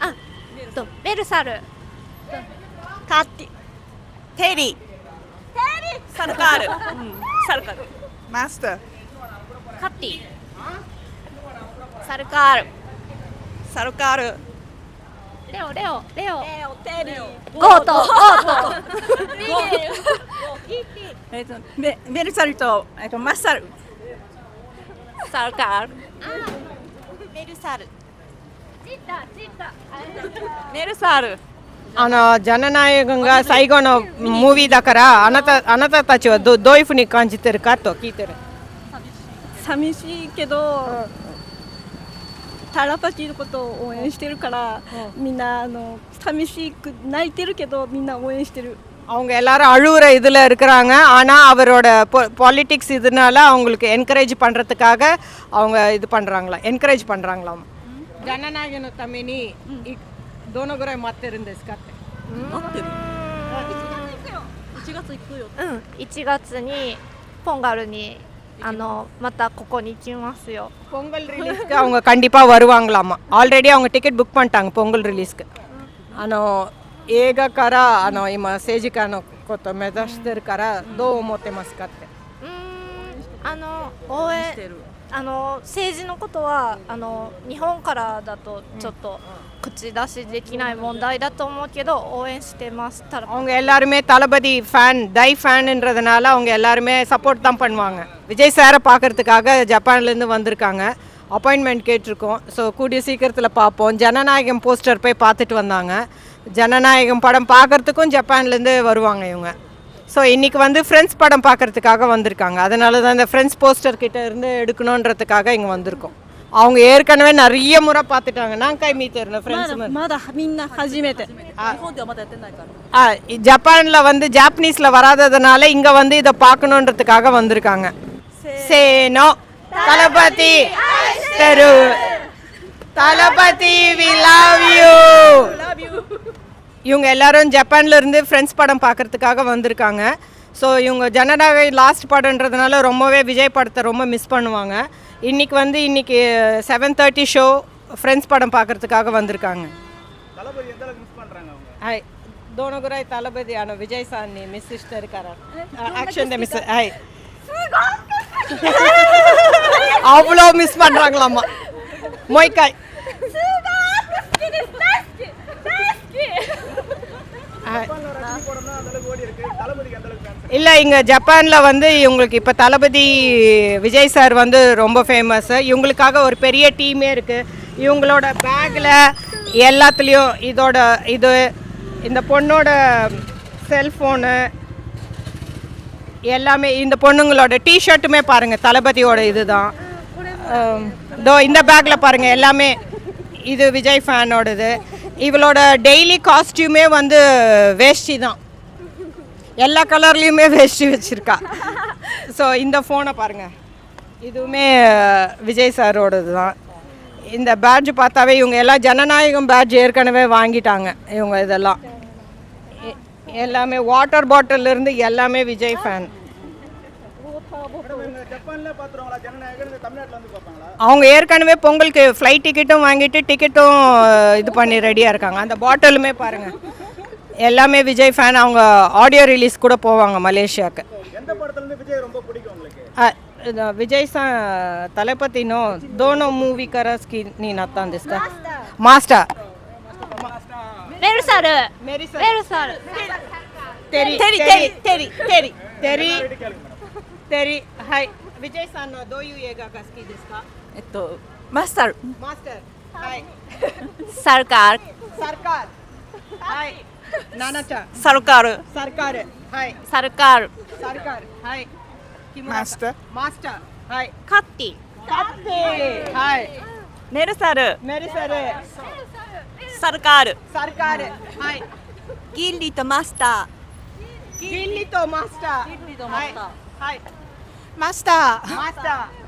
あとメルサル。カッティ。テリー。サルカール、うん、サルカール。Master. カッティ。サルカール。サルカール。レオレオレオ。レオテリー。ゴート。ゴート。えっとメメルサルとえっとマッサル。サルカール。メルサル チッタチッタメルサルあのジャナナイ君が最後のムービーだからあなたあなたたちはどどういうふうに感じてるかと聞いてる寂しいけど、タラパティのことを応援してるから、みんなあの寂しく泣いてるけどみんな応援してる அவங்க எல்லாரும் அழுகுற இதில் இருக்கிறாங்க ஆனால் அவரோட பாலிட்டிக்ஸ் இதனால அவங்களுக்கு என்கரேஜ் பண்ணுறதுக்காக அவங்க இது பண்ணுறாங்களா என்கரேஜ் பண்ணுறாங்களாம் ஜனநாயகன தமினி தோனகுரை மத்த இருந்தது கத்து うん1月にポンガルにあのまたここに行きますよ பொங்கல் ரிலீஸ்க்கு அவங்க கண்டிப்பாக வருவாங்களாமா ஆல்ரெடி அவங்க டிக்கெட் புக் பண்ணிட்டாங்க பொங்கல் ரிலீஸ்க்கு ஆனால்映画からあの今政治家のこと目指してるからどう思ってますかってうーんあの応援 あの政治のことはあの日本からだとちょっと口出しできない問題だと思うけど応援してますただ அவங்க எல்லாருமே தளபதி ஃபேன் டை ஃபேனுன்றதுனால அவங்க எல்லாருமே சப்போர்ட் தான் பண்ணுவாங்க விஜய் சாரை பார்க்கறதுக்காக ஜப்பான்லேருந்து வந்திருக்காங்க அப்பாயின்மெண்ட் கேட்டிருக்கோம் ஸோ கூடிய சீக்கிரத்தில் பார்ப்போம் ஜனநாயகம் போஸ்டர் போய் பார்த்துட்டு வந்தாங்க ஜனநாயகம் படம் பார்க்கறதுக்கும் ஜப்பான்லேருந்து வருவாங்க இவங்க ஸோ இன்றைக்கி வந்து ஃப்ரெண்ட்ஸ் படம் பார்க்குறதுக்காக வந்திருக்காங்க. அதனால தான் இந்த ஃப்ரெண்ட்ஸ் போஸ்டர் கிட்ட இருந்து எடுக்கணுன்றதுக்காக இங்கே வந்திருக்கோம். அவங்க ஏற்கனவே நிறைய முறை பார்த்துட்டாங்க. நான் கை மீத்தேர்னேன் ஃப்ரெண்ட்ஸ் ஜப்பானில் வந்து ஜாப்பனீஸில் வராததுனால இங்கே வந்து இதை பார்க்கணுன்றதுக்காக வந்திருக்காங்க. சேனோ தளபதி தெரு தளபதி வி இவங்க எல்லாரும் ஜப்பான்லேருந்து ஃப்ரெண்ட்ஸ் படம் பார்க்குறதுக்காக வந்திருக்காங்க. ஸோ இவங்க ஜனநாயக லாஸ்ட் படன்றதுனால ரொம்பவே விஜய் படத்தை ரொம்ப மிஸ் பண்ணுவாங்க. இன்றைக்கி வந்து இன்றைக்கி செவன் தேர்ட்டி ஷோ ஃப்ரெண்ட்ஸ் படம் பார்க்குறதுக்காக வந்திருக்காங்க. ஹாய் தோனகுராய் தளபதியான விஜய் சாந்தி மிஸ் சிஸ்டர் இருக்காரா? ஆக்ஷன் த மிஸ் ஹாய் அவ்வளோ மிஸ் பண்ணுறாங்களாம்மா மொய்க்காய் இல்லை இங்கே ஜப்பானில் வந்து இவங்களுக்கு இப்போ தளபதி விஜய் சார் வந்து ரொம்ப ஃபேமஸ்ஸு இவங்களுக்காக ஒரு பெரிய டீமே இருக்குது இவங்களோட பேக்கில் எல்லாத்துலேயும் இதோட இது இந்த பொண்ணோட செல்ஃபோனு எல்லாமே இந்த பொண்ணுங்களோட டிஷர்ட்டுமே பாருங்கள் தளபதியோட இதுதான். ஆம், இதோ இந்த பேக்கில் பாருங்கள் எல்லாமே இது விஜய் ஃபேனோடது இவளோட டெய்லி காஸ்டியூமே வந்து வேஷ்டி தான். எல்லா கலர்லேயுமே வேஷ்டி வச்சுருக்கா. ஸோ இந்த ஃபோனை பாருங்கள் இதுவுமே விஜய் சாரோடது தான். இந்த பேட்ஜ் பார்த்தாவே இவங்க எல்லாம் ஜனநாயகம் பேட்ஜ் ஏற்கனவே வாங்கிட்டாங்க இவங்க இதெல்லாம். எ- எல்லாமே வாட்டர் பாட்டிலேருந்து எல்லாமே விஜய் ஃபேன் அவங்க ஏற்கனவே பொங்கலுக்கு ஃப்ளைட் டிக்கெட்டும் வாங்கிட்டு டிக்கெட்டும் இது பண்ணி ரெடியாக இருக்காங்க. அந்த பாட்டிலுமே பாருங்கள் எல்லாமே விஜய் ஃபேன் அவங்க ஆடியோ ரிலீஸ் கூட போவாங்க மலேசியாவுக்கு விஜய் சா தளபதினோ தோனோ மூவி கராஸ்கி நீ நத்தான் திஸ்டா மாஸ்டா. மெரிசாரு மெரிசாரு தெரி தெரி தெரி தெரி தெரி. テリはい。ビジェイさんのどういう映画が好きですか？えっとマスター。マスター。はい。サルカー。ルサルカー。ルはい。ナナちゃん。サルカール。サルカール。はい。サルカール。サルカール。はい。マスター？マスター。はい。カッティ。カッティ。はい。メルサル。メルサル。サルカール。サルカール。はい。ギンリとマスター。ギンリとマスター。はい。はい。マスター。マスター